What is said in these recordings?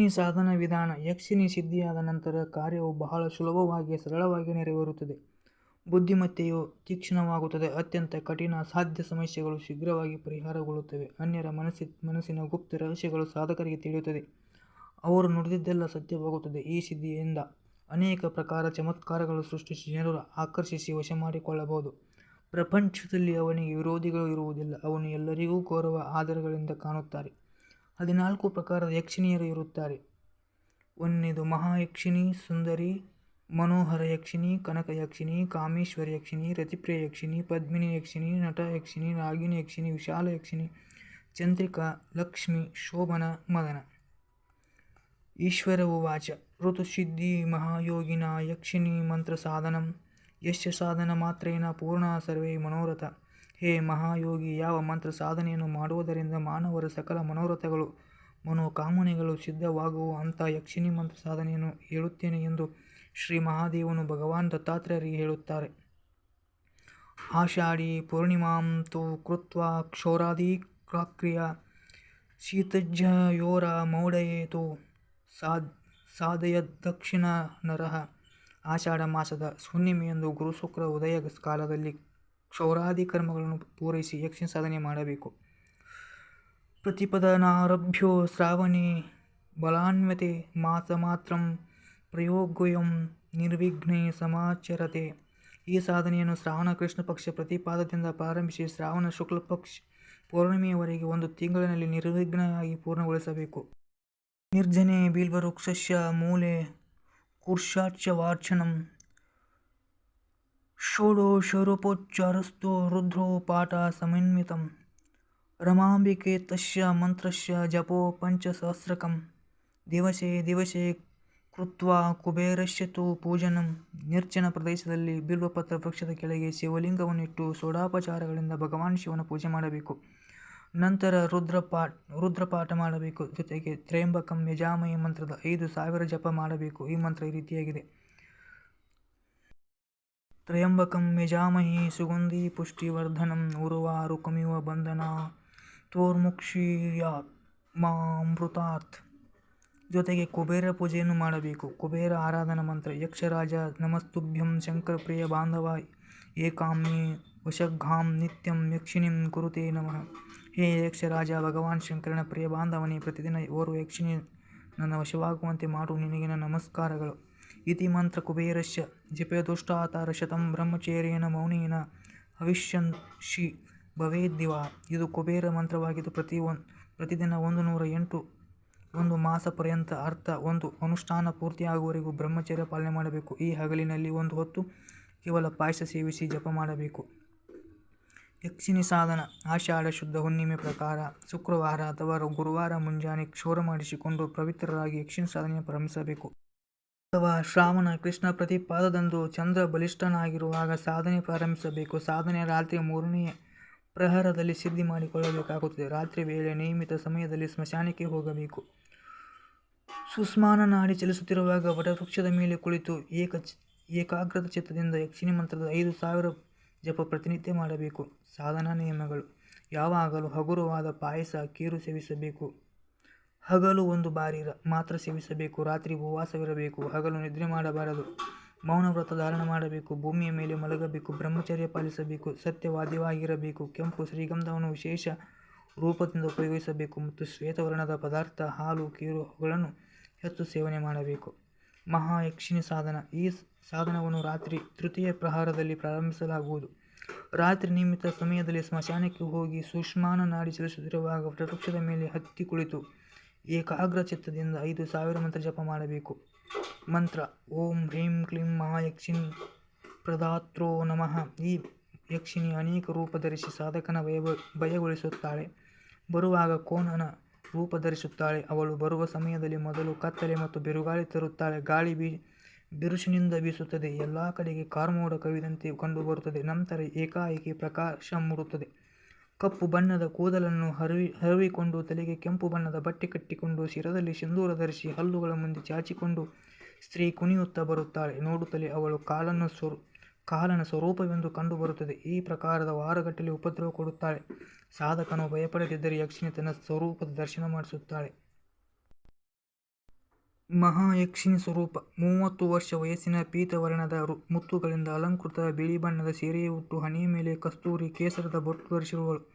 ಯಕ್ಷಿಣಿ ಸಾಧನ ವಿಧಾನ, ಯಕ್ಷಿಣಿ ಸಿದ್ಧಿಯಾದ ನಂತರ ಕಾರ್ಯವು ಬಹಳ ಸುಲಭವಾಗಿ ಸರಳವಾಗಿ ನೆರವೇರುತ್ತದೆ. ಬುದ್ಧಿಮತ್ತೆಯು ತೀಕ್ಷ್ಣವಾಗುತ್ತದೆ, ಅತ್ಯಂತ ಕಠಿಣ ಅಸಾಧ್ಯ ಸಮಸ್ಯೆಗಳು ಶೀಘ್ರವಾಗಿ ಪರಿಹಾರಗೊಳ್ಳುತ್ತವೆ. ಅನ್ಯರ ಮನಸ್ಸಿ, ಮನಸ್ಸಿನ ಗುಪ್ತ ರಹಸ್ಯಗಳು ಸಾಧಕರಿಗೆ ತಿಳಿಯುತ್ತದೆ. ಅವರು ನುಡಿದಿದ್ದೆಲ್ಲ ಸತ್ಯವಾಗುತ್ತದೆ. ಈ ಸಿದ್ಧಿಯಿಂದ ಅನೇಕ ಪ್ರಕಾರ ಚಮತ್ಕಾರಗಳು ಸೃಷ್ಟಿಸಿ, ಜನರು ಆಕರ್ಷಿಸಿ ವಶ ಮಾಡಿಕೊಳ್ಳಬಹುದು ಪ್ರಪಂಚದಲ್ಲಿ ಅವನಿಗೆ ವಿರೋಧಿಗಳು ಇರುವುದಿಲ್ಲ. ಅವನು ಎಲ್ಲರಿಗೂ ಗೌರವ, ಆದರಗಳಿಂದ ಕಾಣುತ್ತಾರೆ. ಹದಿನಾಲ್ಕು ಪ್ರಕಾರದ ಯಕ್ಷಿಣಿಯರು ಇರುತ್ತಾರೆ. ಒಂದನೇದು ಮಹಾಯಕ್ಷಿಣಿ, ಸುಂದರಿ ಮನೋಹರ ಯಕ್ಷಿಣಿ ಕನಕ ಯಕ್ಷಿಣಿ ಕಾಮೇಶ್ವರ ಯಕ್ಷಿಣಿ ರತಿಪ್ರಿಯ ಯಕ್ಷಿಣಿ ಪದ್ಮಿನಿ ಯಕ್ಷಿಣಿ ನಟ ಯಕ್ಷಿಣಿ ರಾಗಿಣಿ ಯಕ್ಷಿಣಿ ವಿಶಾಲ ಯಕ್ಷಿಣಿ ಚಂದ್ರಿಕಾ, ಲಕ್ಷ್ಮಿ, ಶೋಭನ, ಮದನ. ಈಶ್ವರ ಉವಾಚ. ಋತುಸಿದ್ಧಿ ಮಹಾಯೋಗಿನ ಯಕ್ಷಿಣಿ ಮಂತ್ರ ಸಾಧನಂ ಯಶ್ಯ ಸಾಧನ ಮಾತ್ರೇನ ಪೂರ್ಣ ಸರ್ವೇ ಮನೋರಥ. ಹೇ ಮಹಾಯೋಗಿ, ಯಾವ ಮಂತ್ರ ಸಾಧನೆಯನ್ನು ಮಾಡುವುದರಿಂದ ಮಾನವರ ಸಕಲ ಮನೋರಥಗಳು ಮನೋಕಾಮನೆಗಳು ಸಿದ್ಧವಾಗುವ ಅಂತ ಯಕ್ಷಿಣಿ ಮಂತ್ರ ಸಾಧನೆಯನ್ನು ಹೇಳುತ್ತೇನೆ ಎಂದು ಶ್ರೀ ಮಹಾದೇವನು ಭಗವಾನ್ ದತ್ತಾತ್ರೇಯರಿಗೆ ಹೇಳುತ್ತಾರೆ. ಆಷಾಢಿ ಪೂರ್ಣಿಮಾಂ ತು ಕೃತ್ವ ಕ್ಷೌರಾದಿ ಕ್ರಾಕ್ರಿಯ ಶೀತಜ್ಜಯೋರ ಮೌಢಯೇತು ತು ಸಾಧಯ ದಕ್ಷಿಣ ನರಃ ಆಷಾಢ ಮಾಸದ ಹುಣ್ಣಿಮೆಯಂದು ಗುರುಶುಕ್ರ ಉದಯ ಕಾಲದಲ್ಲಿ ಕ್ಷೌರಾದಿ ಕರ್ಮಗಳನ್ನು ಪೂರೈಸಿ ಯಕ್ಷಿನ ಸಾಧನೆ ಮಾಡಬೇಕು. ಪ್ರತಿಪದನಾರಭ್ಯೋ ಶ್ರಾವಣಿ ಬಲಾನ್ವತೆ ಮಾಸ ಮಾತ್ರ ಪ್ರಯೋಗೋಯಂ ನಿರ್ವಿಘ್ನೆ ಸಮಾಚರತೆ. ಈ ಸಾಧನೆಯನ್ನು ಶ್ರಾವಣ ಕೃಷ್ಣ ಪಕ್ಷ ಪ್ರತಿಪಾದದಿಂದ ಪ್ರಾರಂಭಿಸಿ ಶ್ರಾವಣ ಶುಕ್ಲ ಪಕ್ಷ ಪೌರ್ಣಿಮೆಯವರೆಗೆ ಒಂದು ತಿಂಗಳಿನಲ್ಲಿ ನಿರ್ವಿಘ್ನವಾಗಿ ಪೂರ್ಣಗೊಳಿಸಬೇಕು. ನಿರ್ಜನೆ ಬಿಲ್ವವೃಕ್ಷಸ್ಯ ಮೂಲೆ ಕೂರ್ಷಾಚ್ಯವಾರ್ಚನಂ ಷೋಡಶರೂಪೋಚ್ಚಾರಸ್ಥೋ ರುದ್ರೋ ಪಾಠ ಸಮನ್ವಿತಂ ರಮಾಂಬಿಕೆ ತಸ್ಯ ಮಂತ್ರಸ್ಯ ಜಪೋ ಪಂಚಸಹಸ್ರಕಂ ದಿವಸೇ ದಿವಸೇ ಕೃತ್ವಾ ಕುಬೇರಶ್ಯತು ಪೂಜನಂ ನಿರ್ಜನ ಪ್ರದೇಶದಲ್ಲಿ ಬಿಲ್ವಪತ್ರ ವೃಕ್ಷದ ಕೆಳಗೆ ಶಿವಲಿಂಗವನ್ನಿಟ್ಟು ಸೋಡಾಪಚಾರಗಳಿಂದ ಭಗವಾನ್ ಶಿವನ ಪೂಜೆ ಮಾಡಬೇಕು। ನಂತರ ರುದ್ರಪಾಠ ರುದ್ರಪಾಠ ಮಾಡಬೇಕು। ಜೊತೆಗೆ ತ್ರಯಂಬಕಂ ಯಜಾಮಯ ಮಂತ್ರದ ಐದು ಸಾವಿರ ಜಪ ಮಾಡಬೇಕು। ಈ ಮಂತ್ರ ಈ ರೀತಿಯಾಗಿದೆ. ತ್ರಯಂಬಕಂ ಸುಗಂಧಿ ಪುಷ್ಟಿವರ್ಧನಂ ಉರ್ವಾರುಕಮಿವ ಬಂಧನ ತೋರ್ಮುಕ್ಷೀಯಾತ್ ಮಾಮೃತಾತ್ ಜೊತೆಗೆ ಕುಬೇರ ಪೂಜೆಯನ್ನು ಮಾಡಬೇಕು. ಕುಬೇರ ಆರಾಧನಾ ಮಂತ್ರ, ಯಕ್ಷರಾಜ ನಮಸ್ತುಭ್ಯಂ ಶಂಕರ ಪ್ರಿಯ ಬಾಂಧವ ಏಕಾಮಿ ವಶಘಾಂ ನಿತ್ಯಂ ಯಕ್ಷಿಣಿಂ ಕುರುತೆ ನಮಃ. ಹೇ ಯಕ್ಷರಾಜ, ಭಗವಾನ್ ಶಂಕರನ ಪ್ರಿಯ ಬಾಂಧವನೇ, ಪ್ರತಿದಿನ ಓರ್ವ ಯಕ್ಷಿಣಿ ನನ್ನ ವಶವಾಗುವಂತೆ ಮಾಡು. ನಿನಗಿನ ನಮಸ್ಕಾರಗಳು. ಮಂತ್ರ ಕುಬೇರಸ್ಯ ಜಪದುಷ್ಟಾತಾರ ಶತಂ ಬ್ರಹ್ಮಚರ್ಯೇನ ಮೌನೇನ ಹವಿಷ್ಯಂಶಿ ಭವೇದ್ದಿವ ಇದು ಕುಬೇರ ಮಂತ್ರವಾಗಿದ್ದು ಪ್ರತಿ ಒನ್, ಪ್ರತಿದಿನ ಒಂದು ನೂರ ಎಂಟು, ಒಂದು ಮಾಸ ಪರ್ಯಂತ ಅರ್ಥ ಒಂದು ಅನುಷ್ಠಾನ ಪೂರ್ತಿಯಾಗುವವರೆಗೂ ಬ್ರಹ್ಮಚರ್ಯ ಪಾಲನೆ ಮಾಡಬೇಕು. ಈ ಹಗಲಿನಲ್ಲಿ ಒಂದು ಹೊತ್ತು ಕೇವಲ ಪಾಯಸ ಸೇವಿಸಿ ಜಪ ಮಾಡಬೇಕು. ಯಕ್ಷಿಣಿ ಸಾಧನ, ಆಷಾಢ ಶುದ್ಧ ಹುಣ್ಣಿಮೆ ಪ್ರಕಾರ ಶುಕ್ರವಾರ ಅಥವಾ ಗುರುವಾರ ಮುಂಜಾನೆ ಕ್ಷೌರ ಮಾಡಿಸಿಕೊಂಡು ಪವಿತ್ರರಾಗಿ ಯಕ್ಷಿಣಿ ಸಾಧನೆಯನ್ನು ಪ್ರಾರಂಭಿಸಬೇಕು. ಅಥವಾ ಶ್ರಾವಣ ಕೃಷ್ಣ ಪ್ರತಿಪಾದದಂದು ಚಂದ್ರ ಬಲಿಷ್ಠನಾಗಿರುವಾಗ ಸಾಧನೆ ಪ್ರಾರಂಭಿಸಬೇಕು. ಸಾಧನೆ ರಾತ್ರಿ ಮೂರನೇ ಪ್ರಹರದಲ್ಲಿ ಸಿದ್ಧಿ ಮಾಡಿಕೊಳ್ಳಬೇಕಾಗುತ್ತದೆ. ರಾತ್ರಿ ವೇಳೆ ನಿಯಮಿತ ಸಮಯದಲ್ಲಿ ಸ್ಮಶಾನಕ್ಕೆ ಹೋಗಬೇಕು. ಸುಸ್ಮಾನ ನಾಡಿ ಚಲಿಸುತ್ತಿರುವಾಗ ವಟವೃಕ್ಷದ ಮೇಲೆ ಕುಳಿತು ಏಕ ಏಕಾಗ್ರತ ಚಿತ್ತದಿಂದ ಯಕ್ಷಿಣಿ ಮಂತ್ರದ ಐದು ಸಾವಿರ ಜಪ ಪ್ರತಿನಿತ್ಯ ಮಾಡಬೇಕು. ಸಾಧನಾ ನಿಯಮಗಳು. ಯಾವಾಗಲೂ ಹಗುರವಾದ ಪಾಯಸ, ಕೀರು ಸೇವಿಸಬೇಕು. ಹಗಲು ಒಂದು ಬಾರಿ ಮಾತ್ರ ಸೇವಿಸಬೇಕು ರಾತ್ರಿ ಉಪವಾಸವಿರಬೇಕು ಹಗಲು ನಿದ್ರೆ ಮಾಡಬಾರದು ಮೌನ ವ್ರತ ಧಾರಣ ಮಾಡಬೇಕು ಭೂಮಿಯ ಮೇಲೆ ಮಲಗಬೇಕು ಬ್ರಹ್ಮಚರ್ಯ ಪಾಲಿಸಬೇಕು ಸತ್ಯವಾದಿಯಾಗಿರಬೇಕು, ಕೆಂಪು ಶ್ರೀಗಂಧವನ್ನು ವಿಶೇಷ ರೂಪದಿಂದ ಉಪಯೋಗಿಸಬೇಕು ಮತ್ತು ಶ್ವೇತವರ್ಣದ ಪದಾರ್ಥ ಹಾಲು ಕೀರುಗಳನ್ನು ಹೆಚ್ಚು ಸೇವನೆ ಮಾಡಬೇಕು. ಮಹಾಯಕ್ಷಿಣಿ ಸಾಧನ. ಈ ಸಾಧನವನ್ನು ರಾತ್ರಿ ತೃತೀಯ ಪ್ರಹಾರದಲ್ಲಿ ಪ್ರಾರಂಭಿಸಲಾಗುವುದು. ರಾತ್ರಿ ನಿಯಮಿತ ಸಮಯದಲ್ಲಿ ಸ್ಮಶಾನಕ್ಕೆ ಹೋಗಿ ಸುಷ್ಮಾನ ನಾಡಿ ಚಲಿಸುತ್ತಿರುವಾಗ ವಟವೃಕ್ಷದ ಮೇಲೆ ಹತ್ತಿ ಕುಳಿತು ಏಕಾಗ್ರ ಚಿತ್ತದಿಂದ ಐದು ಸಾವಿರ ಮಂತ್ರ ಜಪ ಮಾಡಬೇಕು. ಮಂತ್ರ, ಓಂ ಹ್ರೀಂ ಕ್ಲೀಂ ಮಹಾಯಕ್ಷಿಣಿ ಪ್ರದಾತ್ರೋ ನಮಃ. ಈ ಯಕ್ಷಿಣಿ ಅನೇಕ ರೂಪ ಧರಿಸಿ ಸಾಧಕನ ಭಯ ಭಯಗೊಳಿಸುತ್ತಾಳೆ. ಬರುವಾಗ ಕೋಣನ ರೂಪ ಧರಿಸುತ್ತಾಳೆ. ಅವಳು ಬರುವ ಸಮಯದಲ್ಲಿ ಮೊದಲು ಕತ್ತಲೆ ಮತ್ತು ಬಿರುಗಾಳಿ ತರುತ್ತಾಳೆ. ಗಾಳಿ ಬೀ, ಬಿರುಸಿನಿಂದ ಬೀಸುತ್ತದೆ. ಎಲ್ಲ ಕಡೆಗೆ ಕಾರ್ಮೋಡ ಕವಿದಂತೆ ಕಂಡುಬರುತ್ತದೆ. ನಂತರ ಏಕಾಏಕಿ ಪ್ರಕಾಶ ಮೂಡುತ್ತದೆ. ಕಪ್ಪು ಬಣ್ಣದ ಕೂದಲನ್ನು ಹರವಿ, ಹರವಿಕೊಂಡು ತಲೆಗೆ ಕೆಂಪು ಬಣ್ಣದ ಬಟ್ಟೆ ಕಟ್ಟಿಕೊಂಡು ಶಿರದಲ್ಲಿ ಸಿಂಧೂರ ಧರಿಸಿ ಹಲ್ಲುಗಳ ಮುಂದೆ ಚಾಚಿಕೊಂಡು ಸ್ತ್ರೀ ಕುಣಿಯುತ್ತಾ ಬರುತ್ತಾಳೆ. ನೋಡುತ್ತಲೇ ಅವಳು ಕಾಲನ್ನು ಸ್ವರೂ, ಕಾಲನ ಸ್ವರೂಪವೆಂದು ಕಂಡುಬರುತ್ತದೆ. ಈ ಪ್ರಕಾರದ ವಾರಗಟ್ಟಲೆ ಉಪದ್ರವ ಕೊಡುತ್ತಾಳೆ. ಸಾಧಕನು ಭಯಪಡದಿದ್ದರೆ ಯಕ್ಷಿಣಿ ತನ್ನ ಸ್ವರೂಪದ ದರ್ಶನ ಮಾಡಿಸುತ್ತಾಳೆ. ಮಹಾಯಕ್ಷಿಣಿ ಸ್ವರೂಪ. ಮೂವತ್ತು ವರ್ಷ ವಯಸ್ಸಿನ ಪೀತವರ್ಣದ ಮುತ್ತುಗಳಿಂದ ಅಲಂಕೃತ ಬಿಳಿ ಬಣ್ಣದ ಸೀರೆಯುಟ್ಟು ಹಣೆಯ ಮೇಲೆ ಕಸ್ತೂರಿ ಕೇಸರದ ಬೊಟ್ಟು ಧರಿಸಿರುವಳು.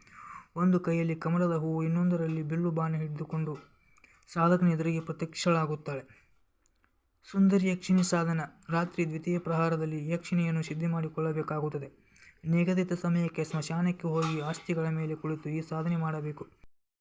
ಒಂದು ಕೈಯಲ್ಲಿ ಕಮಲದ ಹೂವು, ಇನ್ನೊಂದರಲ್ಲಿ ಬಿಲ್ಲು ಬಾಣ ಹಿಡಿದುಕೊಂಡು ಸಾಧಕನ ಎದುರಿಗೆ ಪ್ರತ್ಯಕ್ಷಳಾಗುತ್ತಾಳೆ. ಸುಂದರಿ ಯಕ್ಷಿಣಿ ಸಾಧನ. ರಾತ್ರಿ ದ್ವಿತೀಯ ಪ್ರಹಾರದಲ್ಲಿ ಯಕ್ಷಿಣಿಯನ್ನು ಸಿದ್ಧಿ ಮಾಡಿಕೊಳ್ಳಬೇಕಾಗುತ್ತದೆ. ನಿಗದಿತ ಸಮಯಕ್ಕೆ ಸ್ಮಶಾನಕ್ಕೆ ಹೋಗಿ ಆಸ್ತಿಗಳ ಮೇಲೆ ಕುಳಿತು ಈ ಸಾಧನೆ ಮಾಡಬೇಕು.